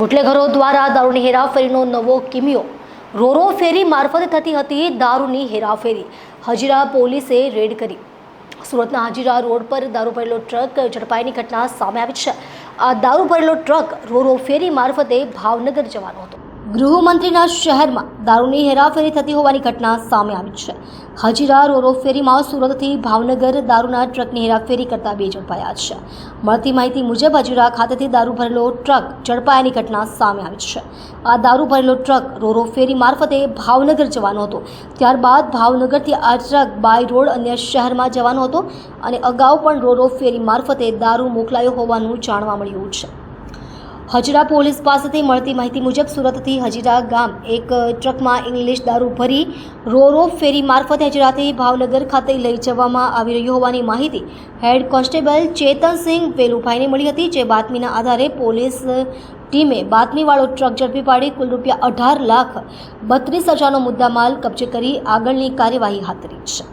બુટલેઘરો દ્વારા દારૂની હેરાફેરીનો નવો કિમિયો. રોરો ફેરી મારફતે થતી હતી દારૂની હેરાફેરી. હજીરા પોલીસે રેડ કરી. સુરતના હજીરા રોડ પર દારૂ ભરેલો ટ્રક ઝડપાઈની ઘટના સામે આવી છે. આ દારૂ ભરેલો ટ્રક રોરો ફેરી મારફતે ભાવનગર જવાનો હતો. ગૃહમંત્રીના શહેરમાં દારૂની હેરાફેરી થતી હોવાની ઘટના સામે આવી છે. હજીરા રોરો ફેરીમાં સુરતથી ભાવનગર દારૂના ટ્રકની હેરાફેરી કરતા બે ઝડપાયા છે. મળતી માહિતી મુજબ હજીરા ખાતેથી દારૂ ભરેલો ટ્રક ઝડપાયાની ઘટના સામે આવી છે. આ દારૂ ભરેલો ટ્રક રોરો ફેરી મારફતે ભાવનગર જવાનો હતો. ત્યારબાદ ભાવનગરથી આ ટ્રક બાય રોડ અન્ય શહેરમાં જવાનો હતો અને અગાઉ પણ રોરો ફેરી મારફતે દારૂ મોકલાયો હોવાનું જાણવા મળ્યું છે. હજીરા પોલીસ પાસેથી મળતી માહિતી મુજબ સુરતથી હજીરા ગામ એક ટ્રકમાં ઇંગ્લિશ દારૂ ભરી રોરો ફેરી મારફતે હજીરાથી ભાવનગર ખાતે લઈ જવામાં આવી રહ્યો હોવાની માહિતી હેડ કોન્સ્ટેબલ ચેતનસિંહ વેલુભાઈને મળી હતી, જે બાતમીના આધારે પોલીસ ટીમે બાતમીવાળો ટ્રક ઝડપી પાડી કુલ રૂપિયા અઢાર લાખ બત્રીસ હજારનો મુદ્દામાલ કબજે કરી આગળની કાર્યવાહી હાથ ધરી છે.